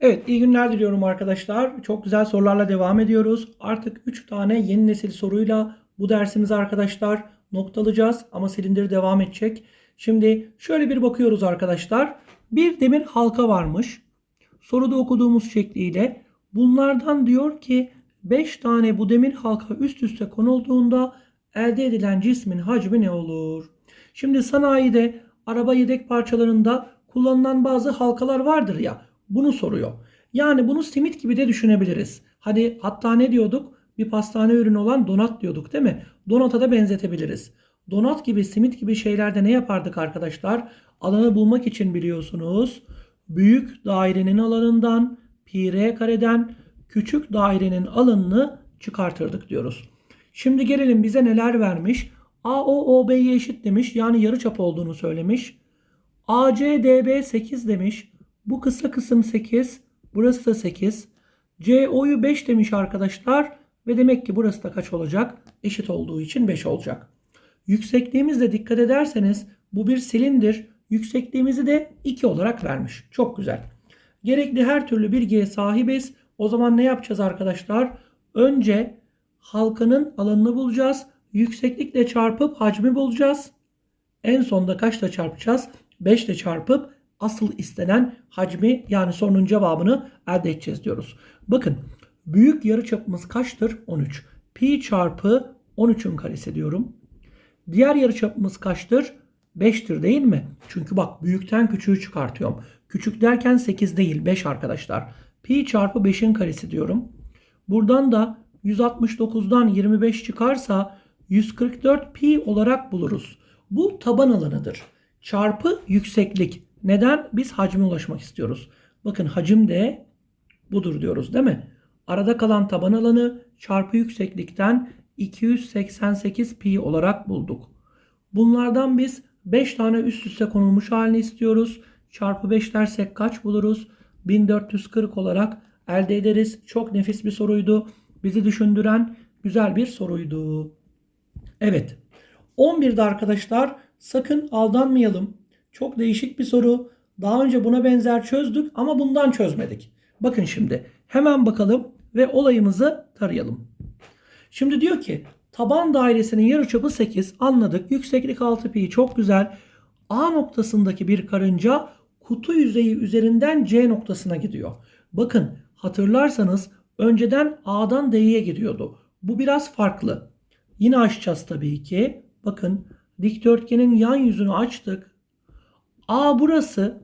Evet, iyi günler diliyorum arkadaşlar. Çok güzel sorularla devam ediyoruz. Artık 3 tane yeni nesil soruyla bu dersimizi arkadaşlar noktalayacağız ama silindir devam edecek. Şimdi şöyle bir bakıyoruz arkadaşlar. Bir demir halka varmış. Soruda okuduğumuz şekliyle bunlardan diyor ki 5 tane bu demir halka üst üste konulduğunda elde edilen cismin hacmi ne olur? Şimdi sanayide araba yedek parçalarında kullanılan bazı halkalar vardır ya. Bunu soruyor. Yani bunu simit gibi de düşünebiliriz. Hadi hatta ne diyorduk? Bir pastane ürünü olan donat diyorduk değil mi? Donata da benzetebiliriz. Donat gibi simit gibi şeylerde ne yapardık arkadaşlar? Alanı bulmak için biliyorsunuz. Büyük dairenin alanından pi r kareden küçük dairenin alanını çıkartırdık diyoruz. Şimdi gelelim bize neler vermiş. AO eşit demiş. Yani yarıçap olduğunu söylemiş. ACDB 8 demiş. Bu kısa kısım 8. Burası da 8. CO'yu 5 demiş arkadaşlar. Ve demek ki burası da kaç olacak? Eşit olduğu için 5 olacak. Yüksekliğimizde dikkat ederseniz bu bir silindir. Yüksekliğimizi de 2 olarak vermiş. Çok güzel. Gerekli her türlü bilgiye sahibiz. O zaman ne yapacağız arkadaşlar? Önce halkanın alanını bulacağız. Yükseklikle çarpıp hacmi bulacağız. En sonda kaçla çarpacağız? 5 ile çarpıp asıl istenen hacmi yani sorunun cevabını elde edeceğiz diyoruz. Bakın büyük yarıçapımız kaçtır? 13. Pi çarpı 13'ün karesi diyorum. Diğer yarıçapımız kaçtır? 5'tir değil mi? Çünkü bak büyükten küçüğü çıkartıyorum. Küçük derken 8 değil 5 arkadaşlar. Pi çarpı 5'in karesi diyorum. Buradan da 169'dan 25 çıkarsa 144 pi olarak buluruz. Bu taban alanıdır. Çarpı yükseklik. Neden? Biz hacme ulaşmak istiyoruz. Bakın hacim de budur diyoruz değil mi? Arada kalan taban alanı çarpı yükseklikten 288 pi olarak bulduk. Bunlardan biz 5 tane üst üste konulmuş halini istiyoruz. Çarpı 5 dersek kaç buluruz? 1440 olarak elde ederiz. Çok nefis bir soruydu. Bizi düşündüren güzel bir soruydu. Evet. 11'de arkadaşlar sakın aldanmayalım. Çok değişik bir soru. Daha önce buna benzer çözdük ama bundan çözmedik. Bakın şimdi hemen bakalım ve olayımızı tarayalım. Şimdi diyor ki taban dairesinin yarıçapı 8 anladık. Yükseklik 6 pi çok güzel. A noktasındaki bir karınca kutu yüzeyi üzerinden C noktasına gidiyor. Bakın hatırlarsanız önceden A'dan D'ye gidiyordu. Bu biraz farklı. Yine açacağız tabii ki. Bakın dikdörtgenin yan yüzünü açtık. A burası.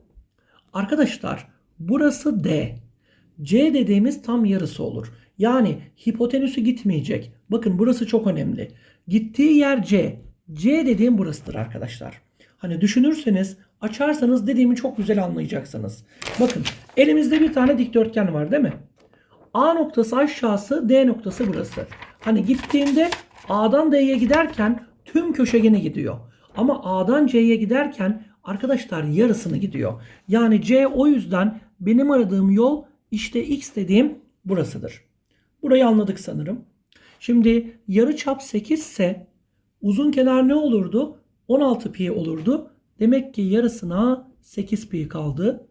Arkadaşlar burası D. C dediğimiz tam yarısı olur. Yani hipotenüsü gitmeyecek. Bakın burası çok önemli. Gittiği yer C. C dediğim burasıdır arkadaşlar. Hani düşünürseniz açarsanız dediğimi çok güzel anlayacaksınız. Bakın elimizde bir tane dikdörtgen var değil mi? A noktası aşağısı D noktası burası. Hani gittiğinde A'dan D'ye giderken tüm köşegeni gidiyor. Ama A'dan C'ye giderken arkadaşlar yarısını gidiyor. Yani C o yüzden benim aradığım yol işte X dediğim burasıdır. Burayı anladık sanırım. Şimdi yarı çap 8 ise uzun kenar ne olurdu? 16 pi olurdu. Demek ki yarısına 8 pi kaldı.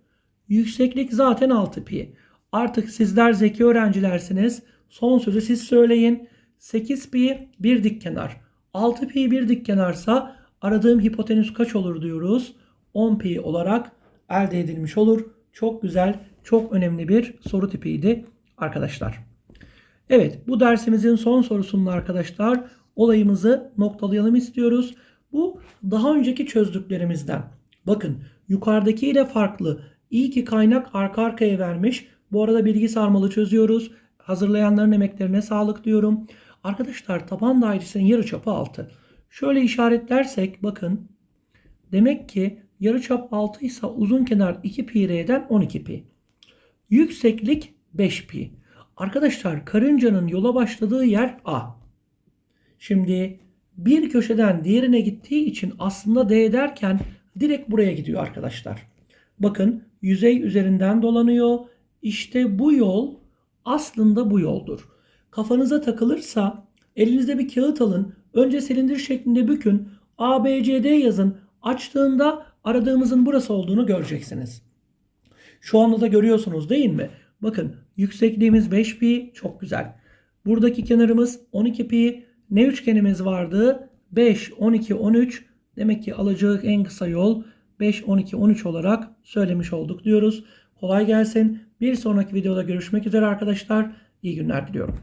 Yükseklik zaten 6 pi. Artık sizler zeki öğrencilersiniz. Son sözü siz söyleyin. 8 pi bir dik kenar. 6 pi bir dik kenarsa aradığım hipotenüs kaç olur diyoruz. 10 pi olarak elde edilmiş olur. Çok güzel, çok önemli bir soru tipiydi arkadaşlar. Evet bu dersimizin son sorusunda arkadaşlar olayımızı noktalayalım istiyoruz. Bu daha önceki çözdüklerimizden. Bakın yukarıdaki ile farklı. İyi ki kaynak arka arkaya vermiş. Bu arada bilgi sarmalı çözüyoruz. Hazırlayanların emeklerine sağlık diyorum. Arkadaşlar taban dairesinin yarıçapı 6. Şöyle işaretlersek bakın. Demek ki yarıçap 6 ise uzun kenar 2 pi r'den 12 pi. Yükseklik 5 pi. Arkadaşlar karıncanın yola başladığı yer A. Şimdi bir köşeden diğerine gittiği için aslında D derken direkt buraya gidiyor arkadaşlar. Bakın yüzey üzerinden dolanıyor. İşte bu yol aslında bu yoldur. Kafanıza takılırsa elinizde bir kağıt alın. Önce silindir şeklinde bükün. A, B, C, D yazın. Açtığında aradığımızın burası olduğunu göreceksiniz. Şu anda da görüyorsunuz değil mi? Bakın yüksekliğimiz 5 pi çok güzel. Buradaki kenarımız 12 pi. Ne üçgenimiz vardı? 5, 12, 13. Demek ki alacağı en kısa yol 5, 12, 13 olarak söylemiş olduk diyoruz. Kolay gelsin. Bir sonraki videoda görüşmek üzere arkadaşlar. İyi günler diliyorum.